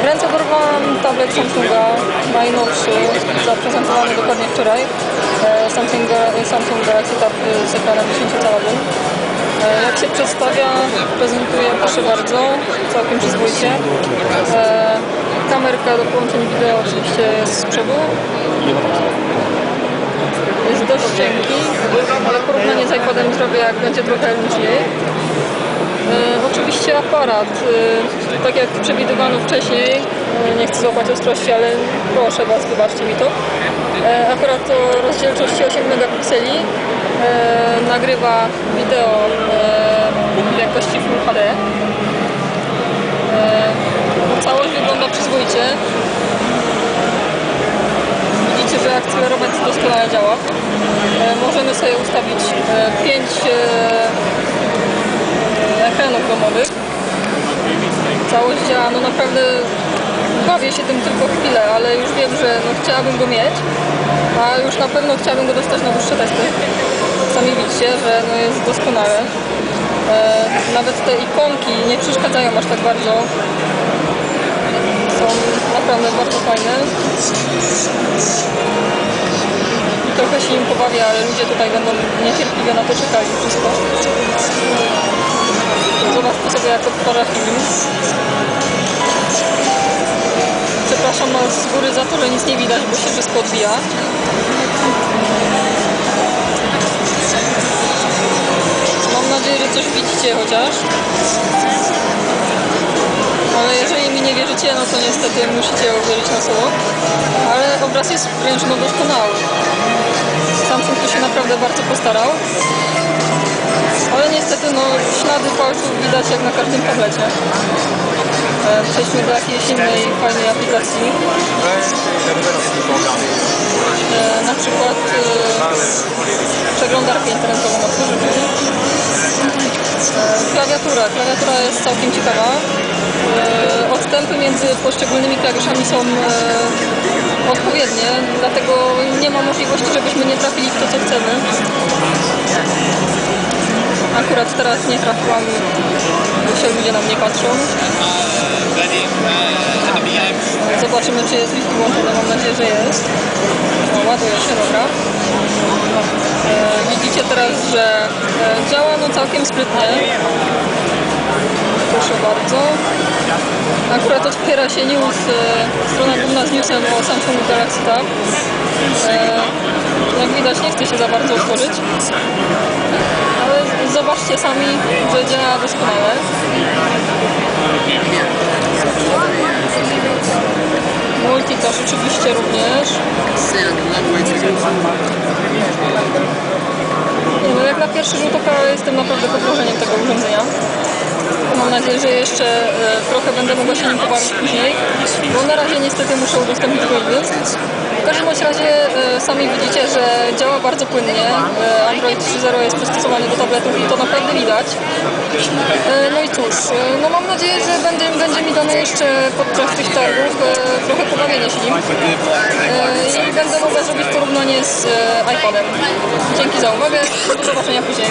W ręce dorwałam tablet Samsunga, najnowszy, zaprezentowany dokładnie wczoraj. E, Samsung, Samsung Galaxy Tab z ekranem 10-calowym. E, Jak się przedstawia, prezentuje, proszę bardzo, całkiem przyzwoicie. Kamerka do połączeń wideo oczywiście jest z przodu. Jest dość cienki, ale porównanie z iPodem zrobię jak będzie trochę luźniej. E, oczywiście aparat, e, tak jak przewidywano wcześniej, e, nie chcę złapać ostrości, ale proszę Was, wybaczcie mi to. Aparat o rozdzielczości 8 megapikseli nagrywa wideo w jakości Full HD. Całość wygląda przyzwoicie. Widzicie, że akcelerometr doskonale działa. Możemy sobie ustawić 5 domowych. Całość działa, no naprawdę bawię się tym tylko chwilę, ale już wiem, że no, chciałabym go mieć, a już na pewno chciałabym go dostać na dłuższe testy. Sami widzicie, że no, jest doskonale. E, nawet te ikonki nie przeszkadzają aż tak bardzo. Są naprawdę bardzo fajne. Trochę się im pobawię, ale ludzie tutaj będą niecierpliwie na to czekali wszystko. Zobaczcie sobie jak odtwarza film. Przepraszam z góry za to, że nic nie widać, bo się wszystko odbija. Mam nadzieję, że coś widzicie chociaż. Ale jeżeli mi nie wierzycie, no to niestety musicie uwierzyć na słowo. Ale obraz jest wręcz no doskonały. Samsung tu się naprawdę bardzo postarał. Ale niestety no, ślady palców widać jak na każdym tablecie. E, Przejdźmy do jakiejś innej fajnej aplikacji. E, na przykład e, przeglądarkę internetową otworzymy. Klawiatura. Klawiatura jest całkiem ciekawa. Odstępy między poszczególnymi klawiszami są odpowiednie, dlatego nie ma możliwości, żebyśmy nie trafili w to, co chcemy. Akurat teraz nie trafiłam, się ludzie na mnie patrzą. Zobaczymy, czy jest Wi-Fi włączone. Mam nadzieję, że jest. O, ładuje się, dobra. E, widzicie teraz, że e, działa no całkiem sprytnie. Proszę bardzo. Akurat otwiera się news, e, strona główna z newsem o Samsung Galaxy Tab. E, jak widać, nie chce się za bardzo otworzyć. Zobaczcie sami, że działa doskonale. Multicast oczywiście również. Nie, no jak na pierwszy rzut oka jestem naprawdę pod wrażeniem tego urządzenia. Mam nadzieję, że jeszcze e, trochę będę mogła się nim pobawić później, bo na razie niestety muszę udostępnić innym. W każdym razie e, sami widzicie, że działa bardzo płynnie. E, Android 3.0 jest przystosowany do tabletów i to naprawdę widać. No i cóż, no mam nadzieję, że będzie, będzie mi dane jeszcze podczas tych targów trochę pobawienia się nim. I będę mogła zrobić porównanie z iPodem. Dzięki za uwagę, do zobaczenia później.